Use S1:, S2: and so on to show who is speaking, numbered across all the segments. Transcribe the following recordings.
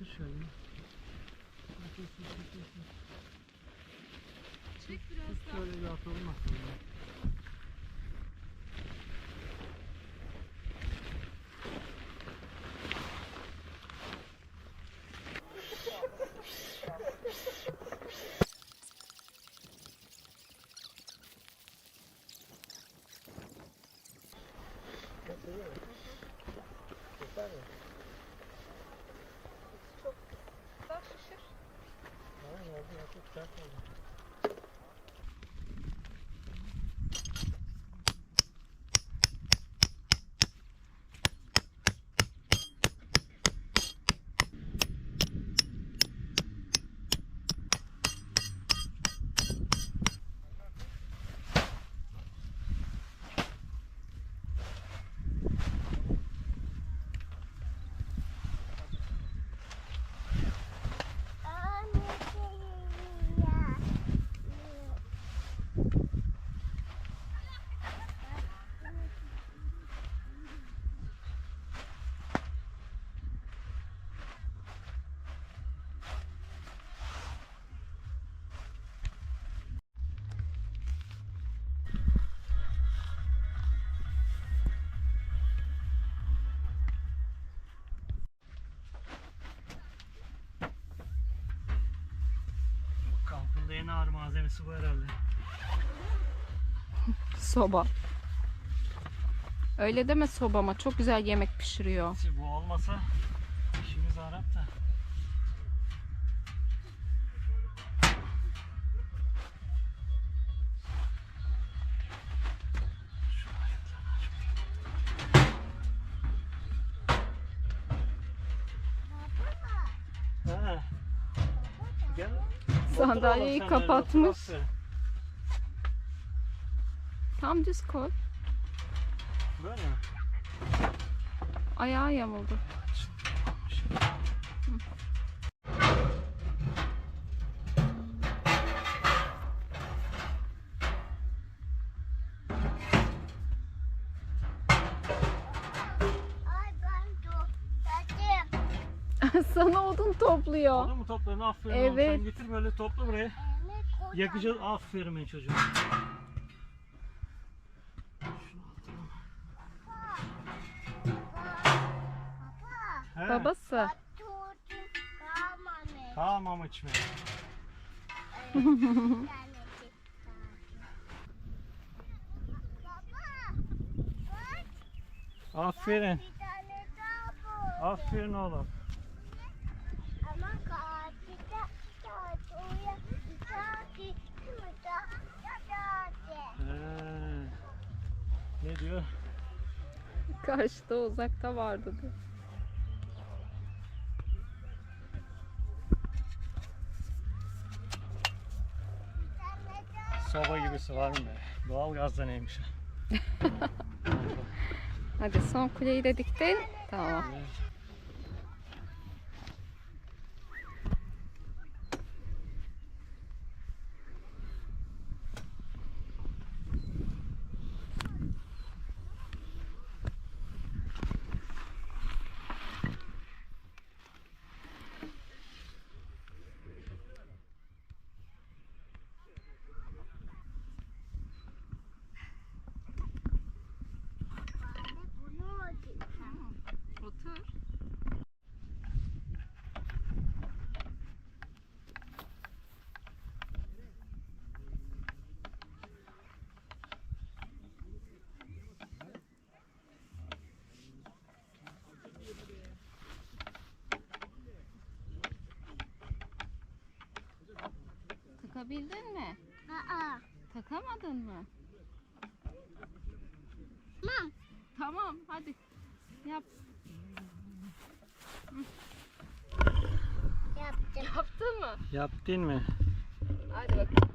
S1: 这谁
S2: Kampında en ağır malzemesi bu herhalde.
S1: Soba. Öyle deme sobama. Çok güzel yemek pişiriyor.
S2: Bu olmasa işimiz Arap da.
S1: Sandalyeyi kapatmış. Tam düz koy.
S2: Böyle mi?
S1: Ayağı yamuldu. Topluyor.
S2: Oldu mu toplarını aferin oğlum.
S1: Evet.
S2: Sen getir böyle topla buraya.
S3: Evet kocaman.
S2: Yakacağız. Aferin benim çocuğum.
S3: Baba.
S2: He.
S1: Babası.
S2: Tamam içme. Aferin.
S3: bir tane daha bu.
S2: Aferin oğlum.
S3: Ama karşıda tatlıya tatlı şurada tatlı.
S2: He. Ne diyor?
S1: Karşıda uzakta vardı diyor.
S2: Soba gibisi var mı be? Doğal gazda neymiş?
S1: Hadi son kuleyi de diktin. Tamam.
S3: Bunu
S1: Takabildin mi?
S3: Aa.
S1: Takamadın mı?
S3: Mam.
S1: Tamam hadi. Yap.
S3: Yaptım.
S1: Yaptın mı?
S2: Yaptın mı?
S1: Hadi bakalım.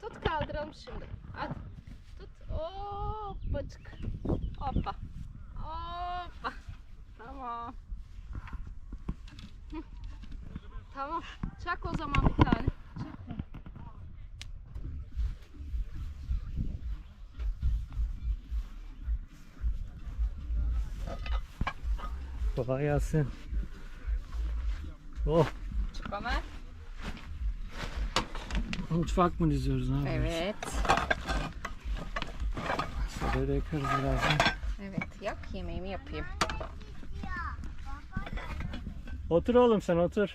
S1: Tut kaldıralım şimdi. Hadi. Tut. Hoppacık. Hoppa. Hoppa. Tamam. Hı. Tamam. Çak o zaman bir tane. Çak.
S2: Kolay gelsin. Oh,
S1: Çık Ömer.
S2: mutfak mı diziyoruz? Ne?
S1: Evet.
S2: Da yakarız birazdan.
S1: Evet yak yemeğimi yapayım.
S2: Otur oğlum sen otur.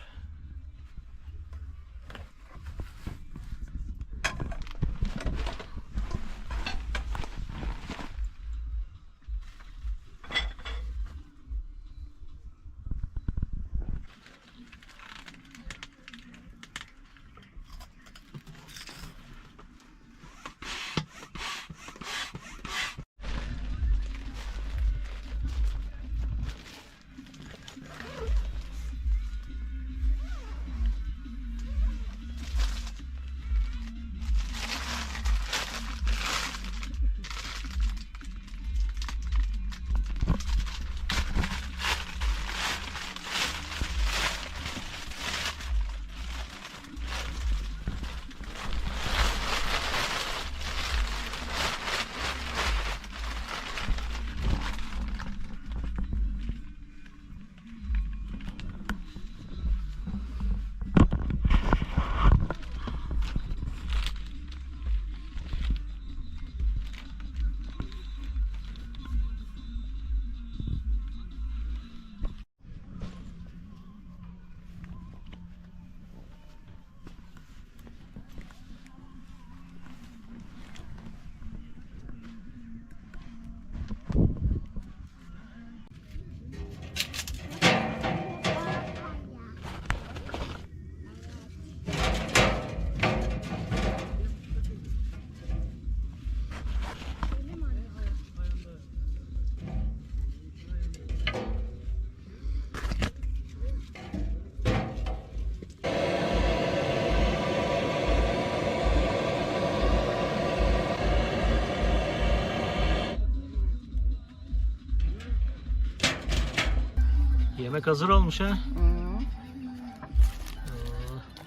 S2: Yemek hazır olmuş ha.
S1: Hmm.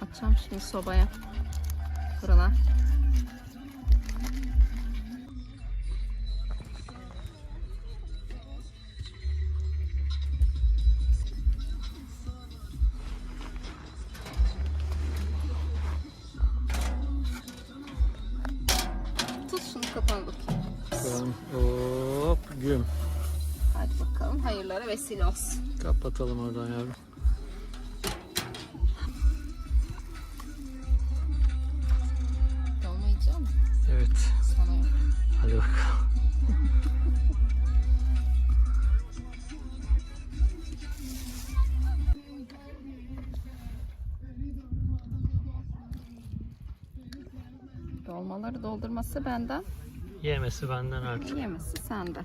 S1: Atacağım şimdi sobaya. Şunu kapan bakayım.
S2: Hop güm.
S1: Hadi bakalım hayırlara vesile olsun.
S2: Kapatalım oradan yavrum.
S1: Dolma yiyecek misin?
S2: Evet.
S1: Sana yok.
S2: Hadi bakalım.
S1: Dolmaları doldurması benden,
S2: Yemesi benden artık.
S1: yemesi senden.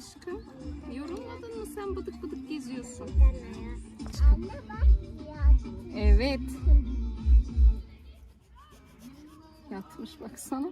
S1: Aşkım. Yorulmadın mı sen bıdık bıdık geziyorsun? Evet. Yatmış baksana.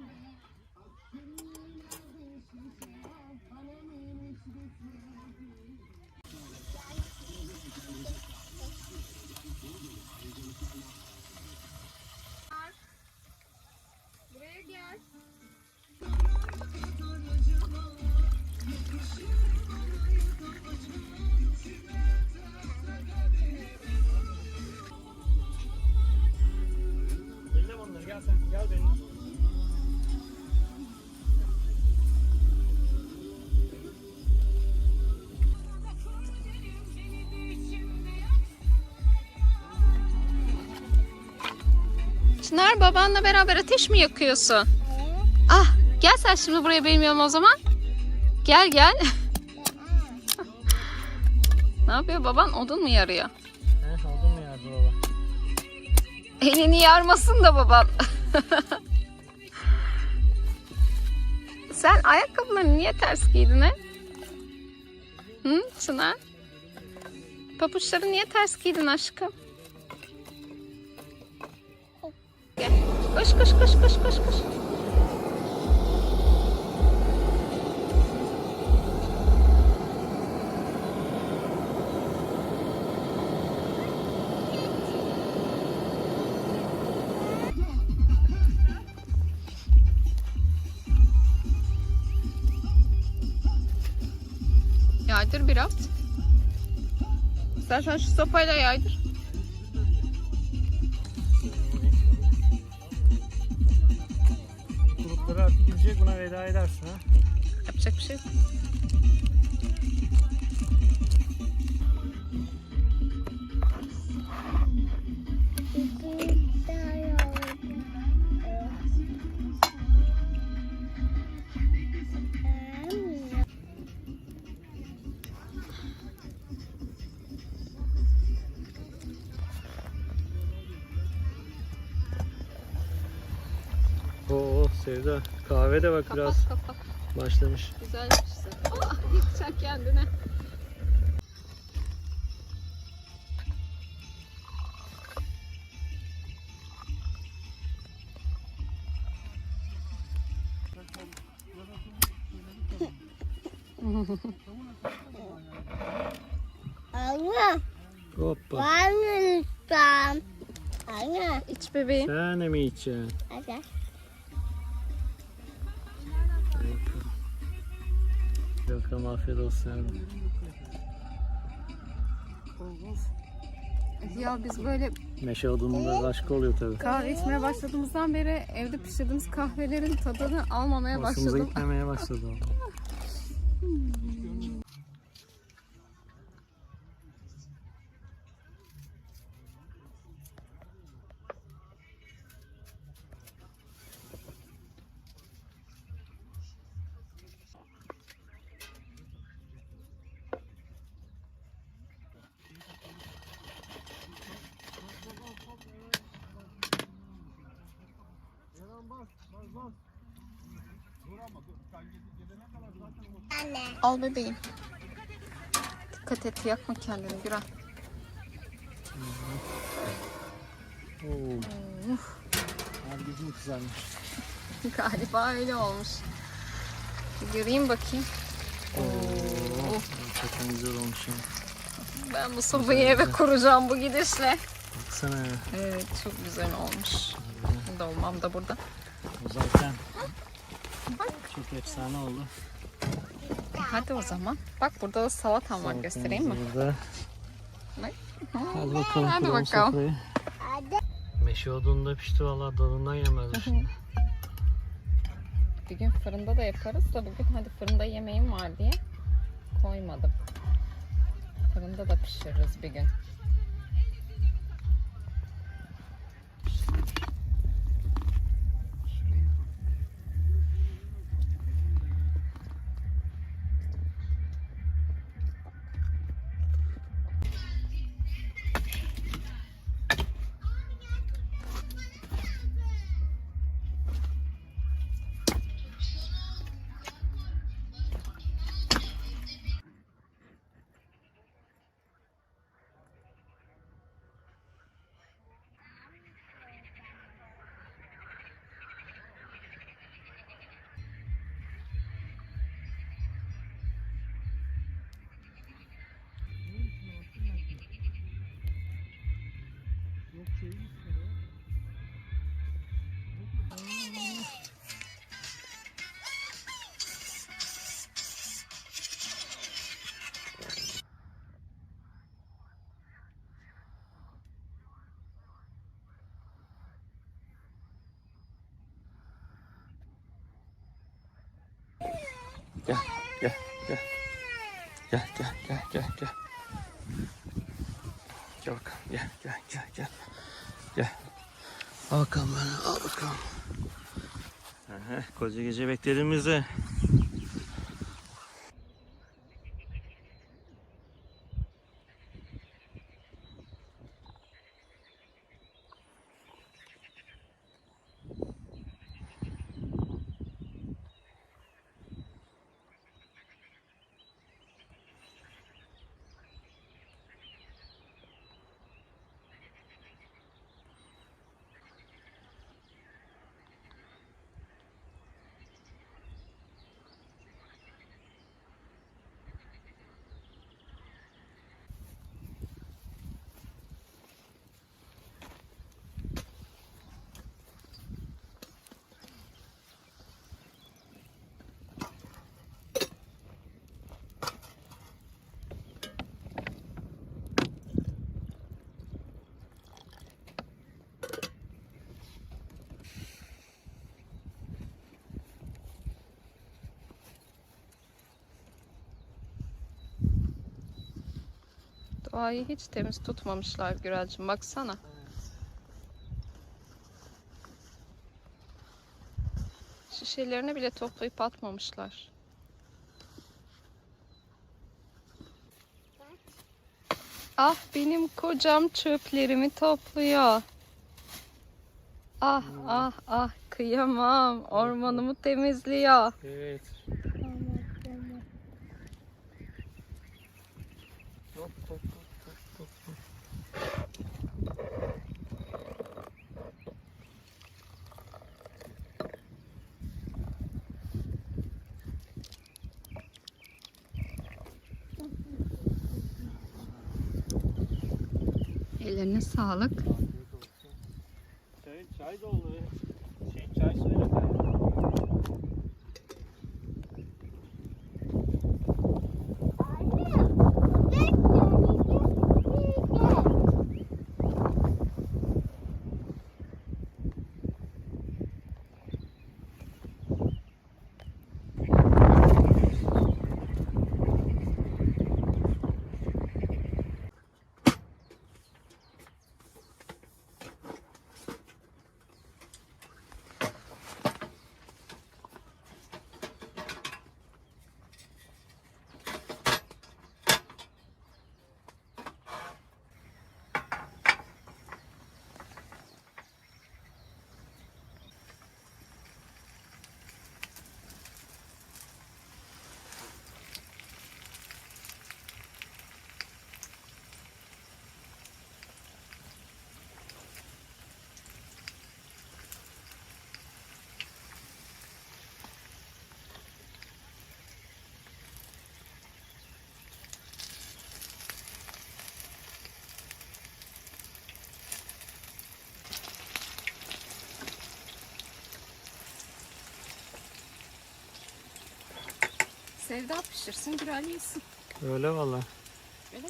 S1: Çınar babanla beraber ateş mi yakıyorsun? Ah gel sen şimdi buraya benim yanıma o zaman. Gel gel. ne yapıyor baban odun mu yarıyor?
S2: He oldu mu yardım baba?
S1: Elini yarmasın da baban. Sen ayakkabılarını niye ters giydin he? Hı Çınar? Papuçları niye ters giydin aşkım? Koş koş koş koş koş koş. Yaydır biraz. İstersen şu sopayla yaydır.
S2: Edersin ha.
S1: Yapacak bir şey yok.
S2: Sevda kahve de bak
S1: Kapat
S2: biraz
S1: kapat.
S2: başlamış.
S1: Güzel pişsin. Ah yıkacak kendine.
S3: Anne,
S2: Hoppa.
S3: mı lütfen? Anne,
S1: İç bebeğim.
S2: Sen mi içeceksin? Bakalım afiyet olsun. yavrum.
S1: Ya biz böyle
S2: Meşe odununda başka oluyor tabii.
S1: kahve içmeye başladığımızdan beri evde pişirdiğimiz kahvelerin tadını almamaya
S2: Hoşumuza
S1: başladım.
S2: gitmemeye başladı.
S3: Anne.
S1: Al bebeğim. Dikkat et yakma kendini Güran.
S2: Oo. Hargitsin kızarmış.
S1: Galiba öyle olmuş. Bir göreyim bakayım.
S2: Oo. Çok güzel olmuş ya.
S1: Ben bu sobayı eve kuracağım bu gidişle.
S2: Baksana ya.
S1: Evet çok güzel olmuş. Dolmam da burada.
S2: O zaten çok efsane oldu.
S1: Hadi o zaman. Bak burada da salatam var göstereyim mi?
S2: Burada.
S1: Bak.
S2: Hadi bakalım.
S1: Hadi bakalım.
S3: Hadi.
S2: Meşe odununda pişti valla dalından yemez şimdi.
S1: Bir gün fırında da yaparız da bugün hadi fırında yemeğim var diye koymadım. Fırında da pişiririz bir gün.
S2: Gel gel gel. Gel gel gel gel gel. Gel bakalım gel gel gel gel. Gel. Al bakalım beni al bakalım. Aha, koca gece beklediğimizde.
S1: Doğayı hiç temiz tutmamışlar Gürelcim baksana. Şişelerini bile toplayıp atmamışlar. Ah benim kocam çöplerimi topluyor. Ah ah ah kıyamam. Ormanımı temizliyor.
S2: Evet. Hop hop hop hop hop.
S1: Ellerine sağlık.
S2: Çay, çay doldu. Şey, çay söyle.
S1: Sevda pişirsin, Gürel yesin.
S2: Öyle valla.
S1: Öyle.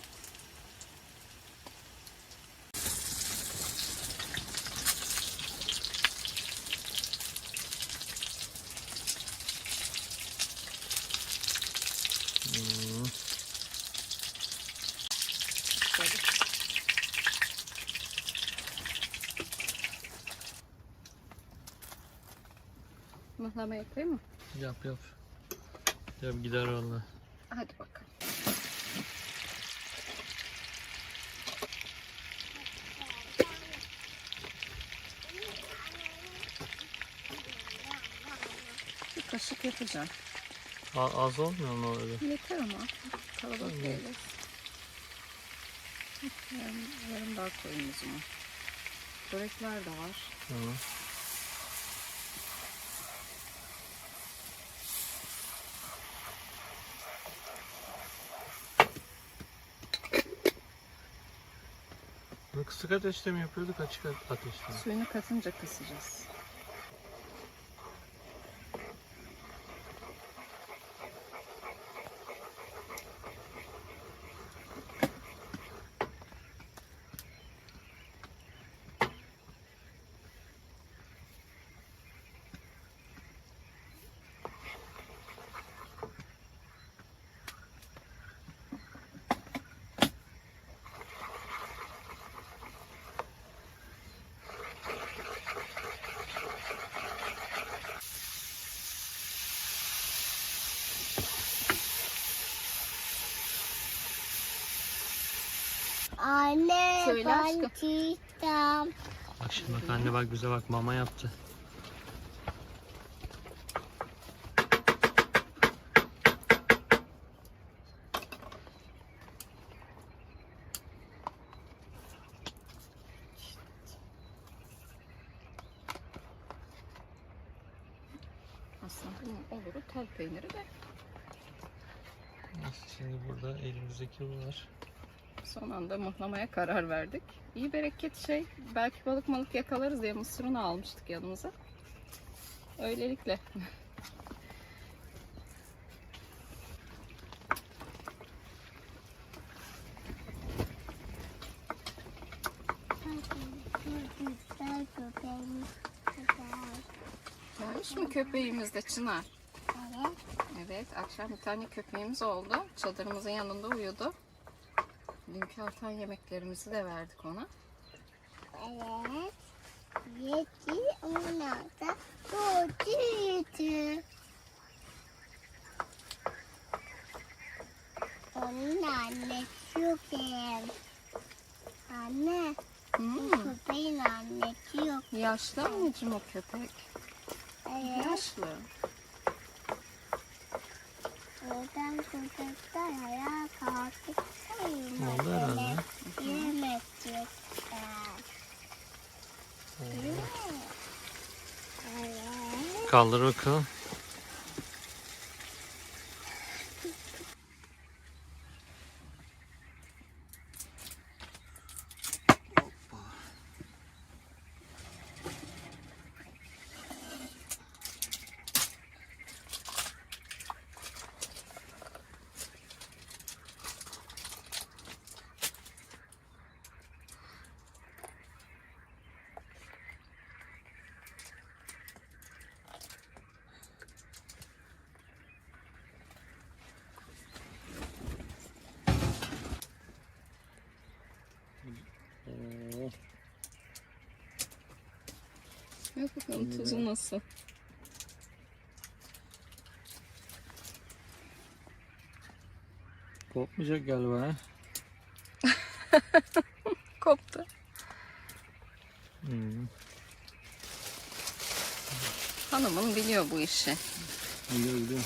S1: Böyle. Mıhlamaya koyayım mı?
S2: Yap yap. Yap gider valla.
S1: Hadi bakalım. Bir kaşık yapacağım.
S2: Az, az olmuyor mu öyle?
S1: Yeter ama. Kalabalık değiliz. Yarım, yarım daha koyayım o zaman. Börekler de var.
S2: Tamam. Kısık ateşte mi yapıyorduk açık ateşte mi?
S1: Suyunu katınca kısacağız.
S3: Anne
S1: Söyle
S3: ben
S1: aşkım.
S2: Bak şimdi bak anne bak bize bak mama yaptı.
S1: Aslında bunun oluru tel peyniri de
S2: Şimdi burada elimizdeki bu var.
S1: Son anda mıhlamaya karar verdik. İyi bereket şey. Belki balık malık yakalarız diye mısır unu almıştık yanımıza. Öylelikle. Gelmiş mi köpeğimiz de Çınar?
S3: Evet.
S1: Evet, akşam bir tane köpeğimiz oldu. Çadırımızın yanında uyudu. Dünkü artan yemeklerimizi de verdik ona.
S3: Evet. Yedi, on altı, dört, yedi. Onun annesi yok hem. Anne,
S1: Hmm.
S3: köpeğin annesi yok.
S1: Yaşlı anneciğim o köpek.
S3: Evet.
S1: Yaşlı.
S3: Oradan köpekler ayağa kalkıp
S2: Ne oldu herhalde?
S3: Yemek yiyecekler. Evet. Evet.
S2: Kaldır Oo,
S1: Bak bakalım tuzu nasıl.
S2: kopmayacak galiba ha.
S1: Koptu.
S2: Hmm.
S1: Hanımın biliyor bu işi.
S2: Biliyor biliyor.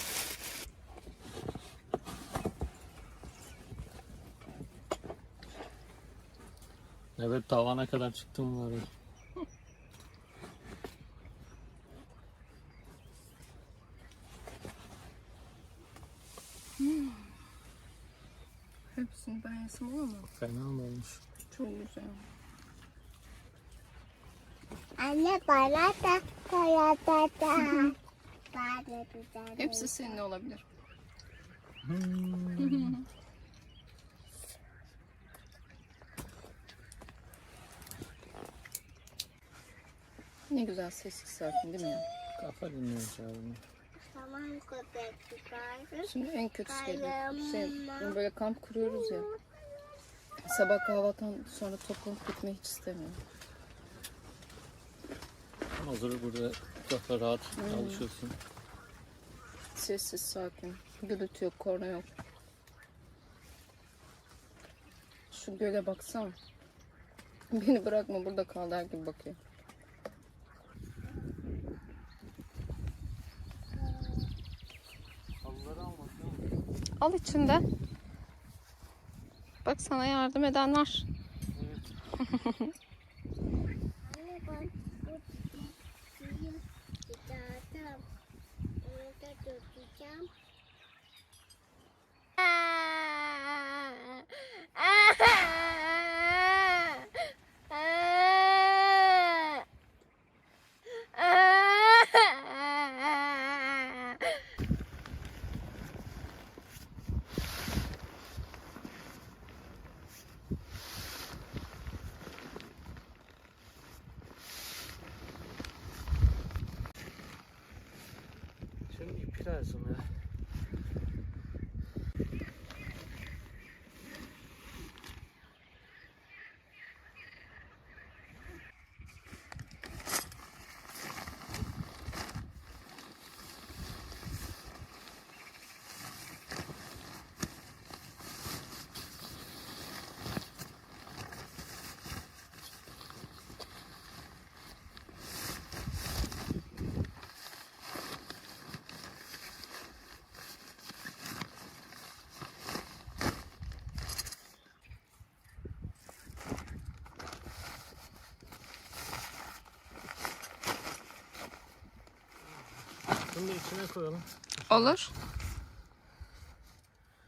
S2: Evet tavana kadar çıktım var. ya.
S1: Hepsini ben yesem olur mu?
S2: Fena mı olmuş?
S1: Çok güzel.
S3: Anne bana da bana da da. Bana da da.
S1: Hepsi senin olabilir. Ne güzel sessiz sakin değil mi ya?
S2: Kafa dinliyoruz abi.
S3: Tamam köpek.
S1: Şimdi en kötüsü geliyor. Şey, böyle kamp kuruyoruz ya. Sabah kahvaltıdan sonra toplanıp gitmeyi hiç istemiyorum.
S2: Hazır burada kafa rahat alışıyorsun.
S1: Sessiz sakin. Gürültü yok, korna yok. Şu göle baksana. Beni bırakma burada kal der gibi bakıyor. Al içinde. Bak sana yardım edenler.
S3: Anne ben bu suyu çıkardım. Onu da dökeceğim.
S2: Şimdi ipi lazım ya. Bunu da içine koyalım.
S1: Olur.